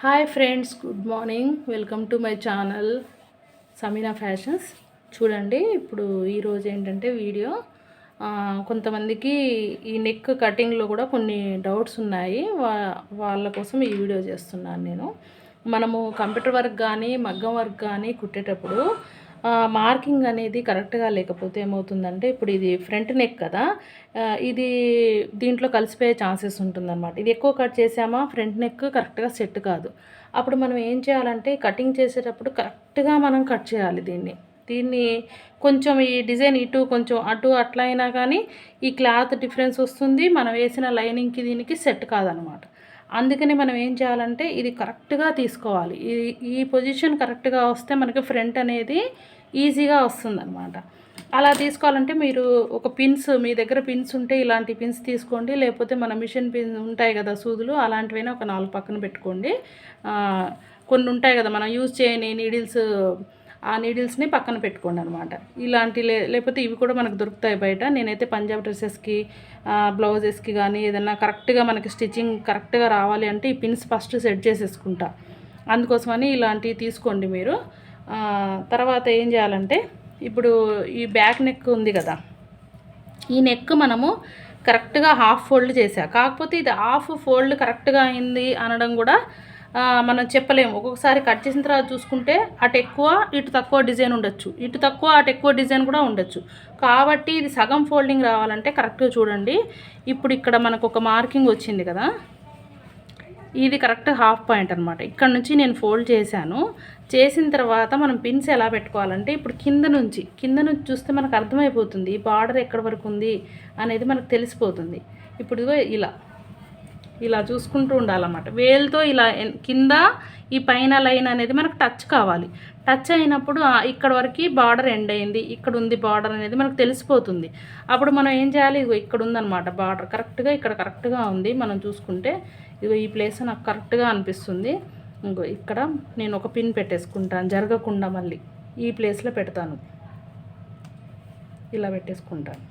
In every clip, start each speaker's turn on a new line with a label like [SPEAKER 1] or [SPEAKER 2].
[SPEAKER 1] Hi friends good morning welcome to my channel Sameena fashions చూడండి ఇప్పుడు ఈరోజు ఏంటంటే వీడియో కొంతమందికి ఈ నెక్ కటింగ్లో కూడా కొన్ని డౌట్స్ ఉన్నాయి. వా వాళ్ళ కోసం ఈ వీడియో చేస్తున్నాను నేను. మనము కంప్యూటర్ వర్క్ కానీ మగ్గం వర్క్ కానీ కుట్టేటప్పుడు మార్కింగ్ అనేది కరెక్ట్గా లేకపోతే ఏమవుతుందంటే ఇప్పుడు ఇది ఫ్రంట్ నెక్ కదా ఇది దీంట్లో కలిసిపోయే ఛాన్సెస్ ఉంటుందన్నమాట. ఇది ఎక్కువ కట్ చేసామా ఫ్రంట్ నెక్ కరెక్ట్గా సెట్ కాదు. అప్పుడు మనం ఏం చేయాలంటే కటింగ్ చేసేటప్పుడు కరెక్ట్గా మనం కట్ చేయాలి దీన్ని. దీన్ని కొంచెం ఈ డిజైన్ ఇటు కొంచెం అటు అట్లా అయినా కానీ ఈ క్లాత్ డిఫరెన్స్ వస్తుంది మనం వేసిన లైనింగ్కి దీనికి సెట్ కాదనమాట అందుకని మనం ఏం చేయాలంటే ఇది కరెక్ట్గా తీసుకోవాలి. ఈ ఈ పొజిషన్ కరెక్ట్గా వస్తే మనకి ఫ్రంట్ అనేది ఈజీగా వస్తుందన్నమాట. అలా తీసుకోవాలంటే మీరు ఒక పిన్స్ మీ దగ్గర పిన్స్ ఉంటే ఇలాంటి పిన్స్ తీసుకోండి. లేకపోతే మన మిషన్ పిన్ ఉంటాయి కదా సూదులు అలాంటివైనా ఒక నాలుగు పక్కన పెట్టుకోండి. కొన్ని ఉంటాయి కదా మనం యూజ్ చేయని నీడిల్స్ ఆ నీడిల్స్ని పక్కన పెట్టుకోండి అనమాట ఇలాంటి లే లేకపోతే ఇవి కూడా మనకు దొరుకుతాయి బయట. నేనైతే పంజాబ్ డ్రెస్సెస్కి బ్లౌజెస్కి కానీ ఏదైనా కరెక్ట్గా మనకి స్టిచ్చింగ్ కరెక్ట్గా రావాలి అంటే ఈ పిన్స్ ఫస్ట్ సెట్ చేసేసుకుంటా. అందుకోసమని ఇలాంటివి తీసుకోండి మీరు. తర్వాత ఏం చేయాలంటే ఇప్పుడు ఈ బ్యాక్ నెక్ ఉంది కదా ఈ నెక్ మనము కరెక్ట్గా హాఫ్ ఫోల్డ్ చేసా. కాకపోతే ఇది హాఫ్ ఫోల్డ్ కరెక్ట్గా అయింది అనడం కూడా మనం చెప్పలేము. ఒక్కొక్కసారి కట్ చేసిన తర్వాత చూసుకుంటే అటు ఎక్కువ ఇటు తక్కువ డిజైన్ ఉండొచ్చు. ఇటు తక్కువ అటు ఎక్కువ డిజైన్ కూడా ఉండొచ్చు. కాబట్టి ఇది సగం ఫోల్డింగ్ రావాలంటే కరెక్ట్గా చూడండి. ఇప్పుడు ఇక్కడ మనకు ఒక మార్కింగ్ వచ్చింది కదా. ఇది కరెక్ట్ హాఫ్ పాయింట్ అనమాట ఇక్కడ నుంచి నేను ఫోల్డ్ చేశాను. చేసిన తర్వాత మనం పిన్స్ ఎలా పెట్టుకోవాలంటే ఇప్పుడు కింద నుంచి కింద నుంచి చూస్తే మనకు అర్థమైపోతుంది. ఈ బార్డర్ ఎక్కడి వరకు ఉంది అనేది మనకు తెలిసిపోతుంది. ఇప్పుడు ఇలా. ఇలా చూసుకుంటూ ఉండాలన్నమాట. వేలుతో ఇలా కింద ఈ పైన లైన్ అనేది మనకు టచ్ కావాలి. టచ్ అయినప్పుడు ఇక్కడ వరకు బార్డర్ ఎండ్ అయింది ఇక్కడ ఉంది బార్డర్ అనేది మనకు తెలిసిపోతుంది. అప్పుడు మనం ఏం చేయాలి? ఇగో ఇక్కడ ఉందన్నమాట బార్డర్. కరెక్ట్గా ఇక్కడ కరెక్ట్గా ఉంది. మనం చూసుకుంటే ఇగో ఈ ప్లేస్ నాకు కరెక్ట్గా అనిపిస్తుంది. ఇంకో ఇక్కడ నేను ఒక పిన్ పెట్టేసుకుంటాను. జరగకుండా మళ్ళీ ఈ ప్లేస్లో పెడతాను. ఇలా పెట్టేసుకుంటాను.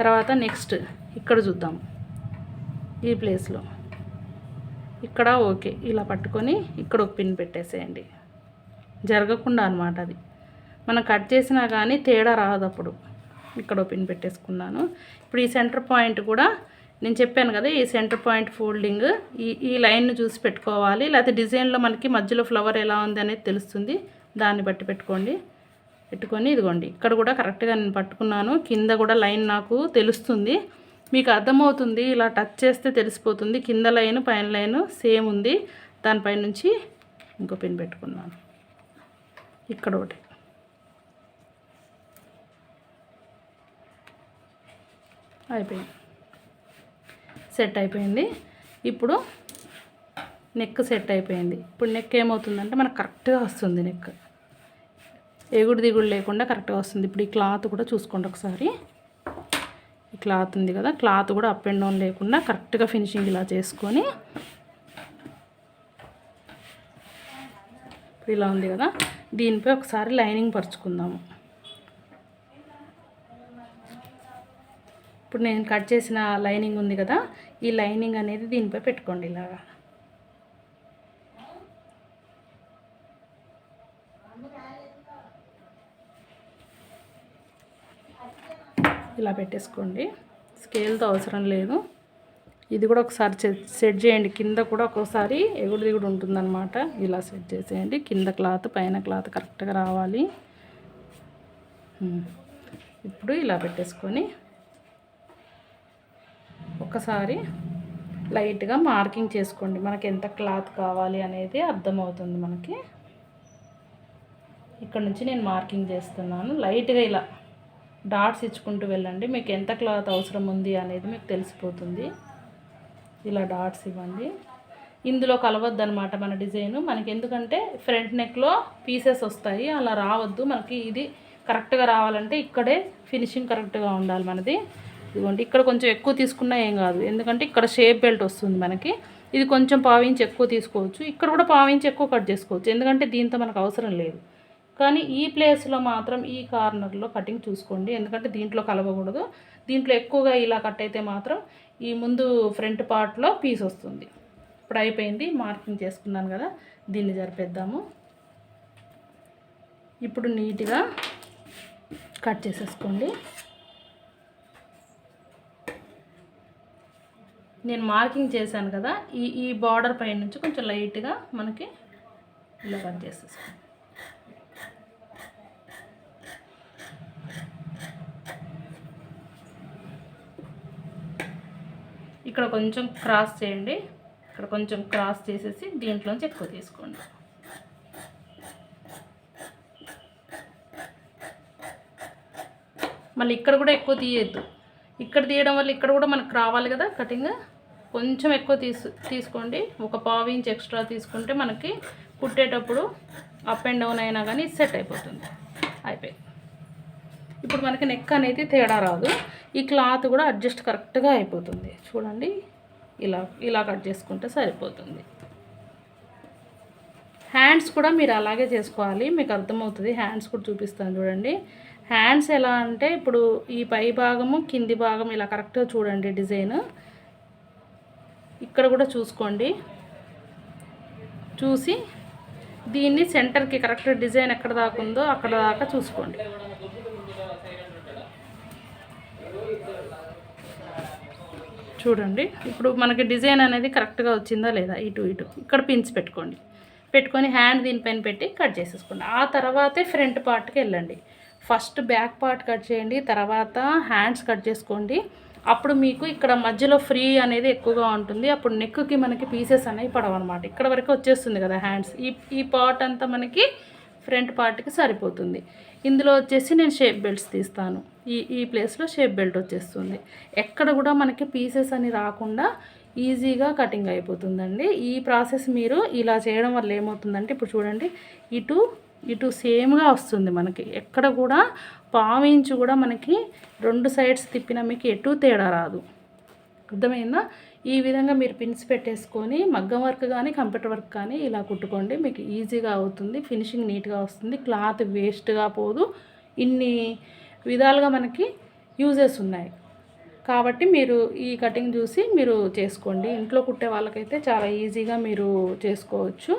[SPEAKER 1] తర్వాత నెక్స్ట్ ఇక్కడ చూద్దాం. ఈ ప్లేస్లో. ఇక్కడ ఓకే. ఇలా పట్టుకొని ఇక్కడ ఒక పిన్ పెట్టేసేయండి. జరగకుండా అనమాట అది. మనం కట్ చేసినా కానీ తేడా రాదు అప్పుడు. ఇక్కడ పిన్ పెట్టేసుకున్నాను. ఇప్పుడు ఈ సెంటర్ పాయింట్ కూడా నేను చెప్పాను కదా ఈ సెంటర్ పాయింట్ ఫోల్డింగ్ ఈ ఈ లైన్ను చూసి పెట్టుకోవాలి. లేకపోతే డిజైన్లో మనకి మధ్యలో ఫ్లవర్ ఎలా ఉంది అనేది తెలుస్తుంది. దాన్ని బట్టి పెట్టుకోండి. పెట్టుకొని ఇదిగోండి. ఇక్కడ కూడా కరెక్ట్గా నేను పట్టుకున్నాను. కింద కూడా లైన్ నాకు తెలుస్తుంది. మీకు అర్థమవుతుంది ఇలా టచ్ చేస్తే తెలిసిపోతుంది. కింద లైన్ పైన లైన్ సేమ్ ఉంది. దానిపై నుంచి ఇంకో పిన్ పెట్టుకున్నాను ఇక్కడ ఒకటి. అయిపోయింది. సెట్ అయిపోయింది. ఇప్పుడు నెక్ సెట్ అయిపోయింది. ఇప్పుడు నెక్ ఏమవుతుందంటే మనకు కరెక్ట్గా వస్తుంది నెక్ ఎగుడు దిగుడు లేకుండా కరెక్ట్గా వస్తుంది. ఇప్పుడు ఈ క్లాత్ కూడా చూసుకోండి ఒకసారి. క్లాత్ ఉంది కదా క్లాత్ కూడా అప్ అండ్ డౌన్ లేకుండా కరెక్ట్గా ఫినిషింగ్ ఇలా చేసుకొని ఇలా ఉంది కదా దీనిపై ఒకసారి లైనింగ్ పరుచుకుందాము. ఇప్పుడు నేను కట్ చేసిన లైనింగ్ ఉంది కదా ఈ లైనింగ్ అనేది దీనిపై పెట్టుకోండి ఇలాగా. ఇలా పెట్టేసుకోండి. స్కేల్తో అవసరం లేదు. ఇది కూడా ఒకసారి సెట్ చేయండి. కింద కూడా ఒక్కోసారి ఎగుడు దిగుడు ఉంటుందన్నమాట. ఇలా సెట్ చేసేయండి. కింద క్లాత్ పైన క్లాత్ కరెక్ట్గా రావాలి. ఇప్పుడు ఇలా పెట్టేసుకొని ఒకసారి లైట్గా మార్కింగ్ చేసుకోండి. మనకి ఎంత క్లాత్ కావాలి అనేది అర్థమవుతుంది మనకి. ఇక్కడ నుంచి నేను మార్కింగ్ చేస్తున్నాను. లైట్గా ఇలా డాట్స్ ఇచ్చుకుంటూ వెళ్ళండి. మీకు ఎంత క్లాత్ అవసరం ఉంది అనేది మీకు తెలిసిపోతుంది. ఇలా డాట్స్ ఇవ్వండి. ఇందులో కలవద్దు అనమాట మన డిజైన్. మనకి ఎందుకంటే ఫ్రంట్ నెక్లో పీసెస్ వస్తాయి. అలా రావద్దు. మనకి ఇది కరెక్ట్గా రావాలంటే ఇక్కడే ఫినిషింగ్ కరెక్ట్గా ఉండాలి మనది. ఇదిగోండి. ఇక్కడ కొంచెం ఎక్కువ తీసుకున్నా ఏం కాదు. ఎందుకంటే ఇక్కడ షేప్ బెల్ట్ వస్తుంది మనకి. ఇది కొంచెం పావించి ఎక్కువ తీసుకోవచ్చు. ఇక్కడ కూడా పావించి ఎక్కువ కట్ చేసుకోవచ్చు. ఎందుకంటే దీంతో మనకు అవసరం లేదు. కానీ ఈ ప్లేస్లో మాత్రం ఈ కార్నర్లో కటింగ్ చూసుకోండి. ఎందుకంటే దీంట్లో కలవకూడదు. దీంట్లో ఎక్కువగా ఇలా కట్ అయితే మాత్రం ఈ ముందు ఫ్రంట్ పార్ట్లో పీస్ వస్తుంది. ఇప్పుడు అయిపోయింది. మార్కింగ్ చేసుకున్నాను కదా దీన్ని జరిపేద్దాము. ఇప్పుడు నీట్గా కట్ చేసేసుకోండి. నేను మార్కింగ్ చేశాను కదా ఈ ఈ బార్డర్ పైన నుంచి కొంచెం లైట్గా మనకి ఇలా కట్ చేసేసుకోండి. ఇక్కడ కొంచెం క్రాస్ చేయండి. ఇక్కడ కొంచెం క్రాస్ చేసేసి దీంట్లోంచి ఎక్కువ తీసుకోండి. మళ్ళీ ఇక్కడ కూడా ఎక్కువ తీయద్దు. ఇక్కడ తీయడం వల్ల ఇక్కడ కూడా మనకు రావాలి కదా కటింగ్ కొంచెం ఎక్కువ తీసు తీసుకోండి. ఒక పావు ఇంచ్ ఎక్స్ట్రా తీసుకుంటే మనకి కుట్టేటప్పుడు అప్ అండ్ డౌన్ అయినా కానీ సెట్ అయిపోతుంది. అయిపోయింది. ఇప్పుడు మనకి నెక్ అనేది తేడా రాదు. ఈ క్లాత్ కూడా అడ్జస్ట్ కరెక్ట్గా అయిపోతుంది. చూడండి. ఇలా ఇలా కట్ చేసుకుంటే సరిపోతుంది. హ్యాండ్స్ కూడా మీరు అలాగే చేసుకోవాలి. మీకు అర్థమవుతుంది. హ్యాండ్స్ కూడా చూపిస్తాను చూడండి. హ్యాండ్స్ ఎలా అంటే ఇప్పుడు ఈ పై భాగము కింది భాగం ఇలా కరెక్ట్గా చూడండి డిజైన్. ఇక్కడ కూడా చూసుకోండి. చూసి దీన్ని సెంటర్కి కరెక్ట్ డిజైన్ ఎక్కడ దాకా ఉందో అక్కడ దాకా చూసుకోండి. చూడండి. ఇప్పుడు మనకి డిజైన్ అనేది కరెక్ట్గా వచ్చిందా లేదా? ఇటు ఇటు. ఇక్కడ పిన్స్ పెట్టుకోండి. పెట్టుకొని హ్యాండ్ దీనిపైన పెట్టి కట్ చేసేసుకోండి. ఆ తర్వాతే ఫ్రంట్ పార్ట్కి వెళ్ళండి. ఫస్ట్ బ్యాక్ పార్ట్ కట్ చేయండి. తర్వాత హ్యాండ్స్ కట్ చేసుకోండి. అప్పుడు మీకు ఇక్కడ మధ్యలో ఫ్రీ అనేది ఎక్కువగా ఉంటుంది. అప్పుడు నెక్కి మనకి పీసెస్ అనేవి పడవన్నమాట. ఇక్కడ వరకు వచ్చేస్తుంది కదా హ్యాండ్స్ ఈ ఈ పార్ట్ అంతా మనకి ఫ్రంట్ పార్ట్కి సరిపోతుంది. ఇందులో వచ్చేసి నేను షేప్ బెల్ట్స్ తీస్తాను. ఈ ఈ ప్లేస్లో షేప్ బెల్ట్ వచ్చేస్తుంది. ఎక్కడ కూడా మనకి పీసెస్ అని రాకుండా ఈజీగా కటింగ్ అయిపోతుందండి. ఈ ప్రాసెస్ మీరు ఇలా చేయడం వల్ల ఏమవుతుందంటే ఇప్పుడు చూడండి ఇటు ఇటు సేమ్గా వస్తుంది మనకి. ఎక్కడ కూడా పావించి కూడా మనకి రెండు సైడ్స్ తిప్పిన మీకు ఎటు తేడా రాదు. అర్థమైందా? ఈ విధంగా మీరు పిన్స్ పెట్టేసుకొని మగ్గం వర్క్ కానీ కంప్యూటర్ వర్క్ కానీ ఇలా కుట్టుకోండి. మీకు ఈజీగా అవుతుంది ఫినిషింగ్ నీట్గా వస్తుంది. క్లాత్ వేస్ట్గా పోదు. ఇన్ని విధాలుగా మనకి యూజెస్ ఉన్నాయి. కాబట్టి మీరు ఈ కటింగ్ చూసి మీరు చేసుకోండి. ఇంట్లో కుట్టే వాళ్ళకైతే చాలా ఈజీగా మీరు చేసుకోవచ్చు.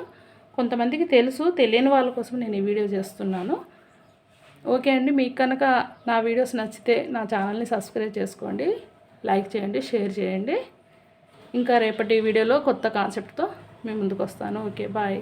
[SPEAKER 1] కొంతమందికి తెలుసు తెలియని వాళ్ళ కోసం నేను ఈ వీడియో చేస్తున్నాను. ఓకే అండి మీకు కనుక నా వీడియోస్ నచ్చితే నా ఛానల్ని సబ్స్క్రైబ్ చేసుకోండి. లైక్ చేయండి షేర్ చేయండి. ఇంకా రేపటి వీడియోలో కొత్త కాన్సెప్ట్తో మేము ముందుకు వస్తాను. Okay bye